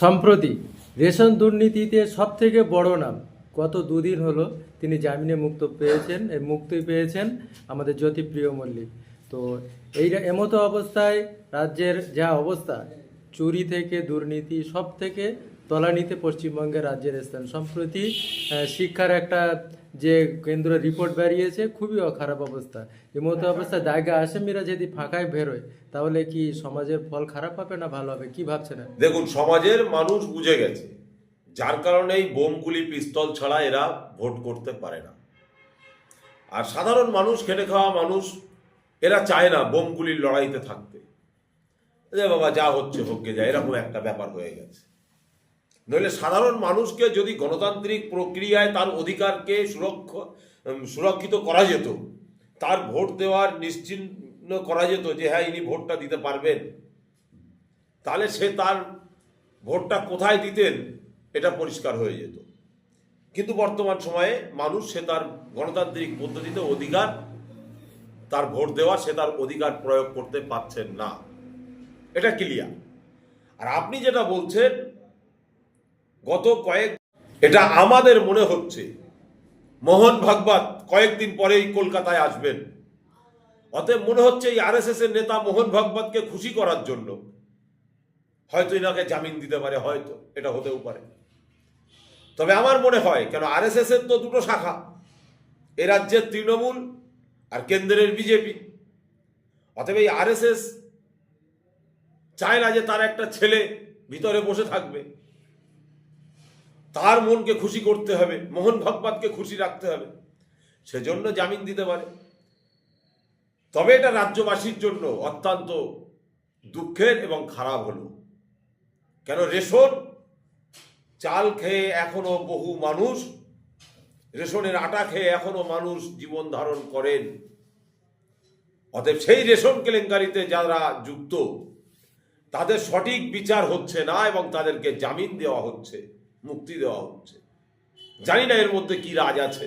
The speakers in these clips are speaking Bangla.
সম্প্রতি রেশন দুর্নীতিতে সবথেকে বড় নাম। গত দুদিন হলো তিনি জামিনে মুক্ত পেয়েছেন মুক্তি পেয়েছেন আমাদের জ্যোতিপ্রিয় মল্লিক। তো এই এমতো অবস্থায় রাজ্যের যা অবস্থা, চুরি থেকে দুর্নীতি সব থেকে তলানিতে পশ্চিমবঙ্গের রাজ্যের স্থান। সম্প্রতি শিক্ষার একটা যে কেন্দ্র রিপোর্ট বেরিয়েছে, খুবই খারাপ অবস্থা। এমতো অবস্থায় জায়গা আসামিরা যদি ফাঁকায় বেরোয়, তাহলে কি সমাজের ফল খারাপ হবে না ভালো হবে? কি ভাবছেন আপনি? দেখুন, সমাজের মানুষ বুঝে গেছে, যার কারণে এই বোমগুলি, পিস্তল ছাড়া এরা ভোট করতে পারে না। আর সাধারণ মানুষ, খেটে খাওয়া মানুষ, এরা চায় না বোমগুলির লড়াইতে থাকতে। বাবা, যা হচ্ছে হোককে যায় এরকম একটা ব্যাপার হয়ে গেছে। নইলে সাধারণ মানুষকে যদি গণতান্ত্রিক প্রক্রিয়ায় তার অধিকারকে সুরক্ষ সুরক্ষিত করা যেত, তার ভোট দেওয়ার নিশ্চিন্ন করা যেত যে হ্যাঁ ইনি ভোটটা দিতে পারবেন। তাহলে সে তার ভোটটা কোথায় দিতেন, এটা পরিষ্কার হয়ে যেত। কিন্তু বর্তমান সময়ে মানুষ সে তার গণতান্ত্রিক পদ্ধতিতে অধিকার, তার ভোট দেওয়া সে তার অধিকার প্রয়োগ করতে পারছেন না। এটা ক্লিয়ার আর আপনি যেটা বলছেন গত কয়েক এটা আমাদের মনে হচ্ছে। মোহন ভাগবত কয়েকদিন পরেই কলকাতায় আসবেন। অতএব মনে হচ্ছে এই আরএসএস এর নেতা মোহন ভাগবতকে খুশি করার জন্য। হয়তো এনাকে জামিন দিতে পারে, হয়তো, এটা হতেও পারে। তবে আমার মনে হয়, কেন আরএসএস এর তো দুটো শাখা। এ রাজ্যের তৃণমূল আর কেন্দ্রের বিজেপি। অতএব এই আরএসএস চায় না যে তার একটা ছেলে ভিতরে বসে থাকবে। তার মনকে খুশি করতে হবে, মোহন ভাগবতকে খুশি রাখতে হবে। সেজন্য জামিন দিতে পারে। তবে এটা রাজ্যবাসীর জন্য অত্যন্ত দুঃখের এবং খারাপ হলো। কেন রেশন, চাল খেয়ে এখনও বহু মানুষ, রেশনের আটা খেয়ে এখনও মানুষ জীবন ধারণ করেন। অতএব সেই রেশন কেলেঙ্কারিতে যারা যুক্ত, তাদের সঠিক বিচার হচ্ছে না এবং তাদেরকে জামিন দেওয়া হচ্ছে। মুক্তি দেওয়া হচ্ছে। জানি না এর মধ্যে কি রাজ আছে,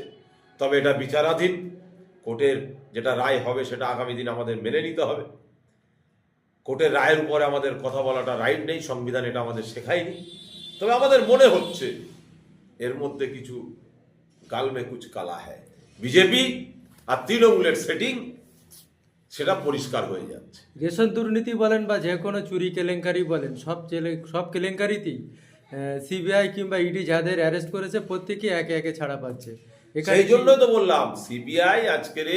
তবে এটা বিচারাধীন। কোর্টের যেটা রায় হবে সেটা আগামী দিন আমাদের মেনে নিতে হবে। কোর্টের রায়ের উপরে আমাদের কথা বলাটা রাইট নেই, সংবিধান এটা আমাদের শেখায়নি। তবে আমাদের মনে হচ্ছে এর মধ্যে কিছু গালমে কুচ কালা হ্যায়। বিজেপি আর তৃণমূলের সেটিং সেটা পরিষ্কার হয়ে যাচ্ছে। রেশন দুর্নীতি বলেন বা যে কোনো চুরি কেলেঙ্কারি বলেন, সব সব কেলেঙ্কারিতেই সিবিআই কিংবা ইডি যাদের অ্যারেস্ট করেছে প্রত্যেকেই একে একে ছাড়া পাচ্ছে। সেই জন্যই তো বললাম সিবিআই আজকের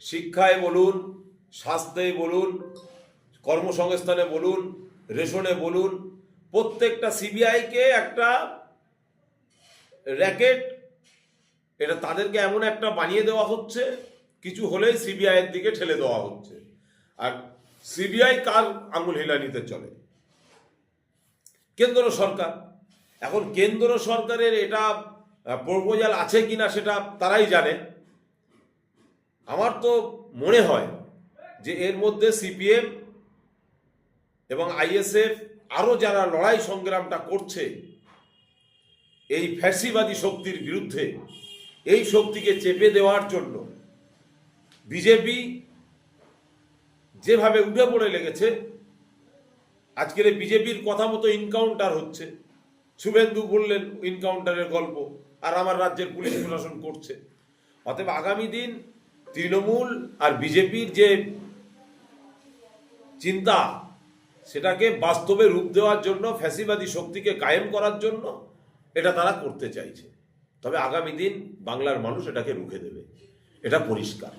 শিক্ষায় বলুন স্বাস্থ্যে বলুন কর্মসংস্থানে বলুন রেশনে বলুন প্রত্যেকটা সিবিআইকে একটা র্যাকেট এটা তাদেরকে এমন একটা বানিয়ে দেওয়া হচ্ছে কিছু হলেই সিবিআই এর দিকে ঠেলে দেওয়া হচ্ছে। আর সিবিআই কার আঙুল হিলানিতে চলে? কেন্দ্র সরকার। এখন কেন্দ্র সরকারের এটা প্রপোজাল আছে কিনা সেটা তারাই জানে। আমার তো মনে হয় যে এর মধ্যে সিপিএম এবং আইএসএফ আরও যারা লড়াই সংগ্রামটা করছে, এই ফ্যাসিবাদী শক্তির বিরুদ্ধে, এই শক্তিকে চেপে দেওয়ার জন্য বিজেপি যেভাবে উঠে পড়ে লেগেছে আজকের এই বিজেপির কথা মতো ইনকাউন্টার হচ্ছে। শুভেন্দু বললেন ইনকাউন্টারের গল্প, আর আমার রাজ্যের পুলিশ প্রশাসন করছে। অতএব আগামী দিন তৃণমূল আর বিজেপির যে চিন্তা, সেটাকে বাস্তবে রূপ দেওয়ার জন্য, ফ্যাসিবাদী শক্তিকে কায়েম করার জন্য, এটা তারা করতে চাইছে। তবে আগামী দিন বাংলার মানুষ এটাকে রুখে দেবে। এটা পরিষ্কার।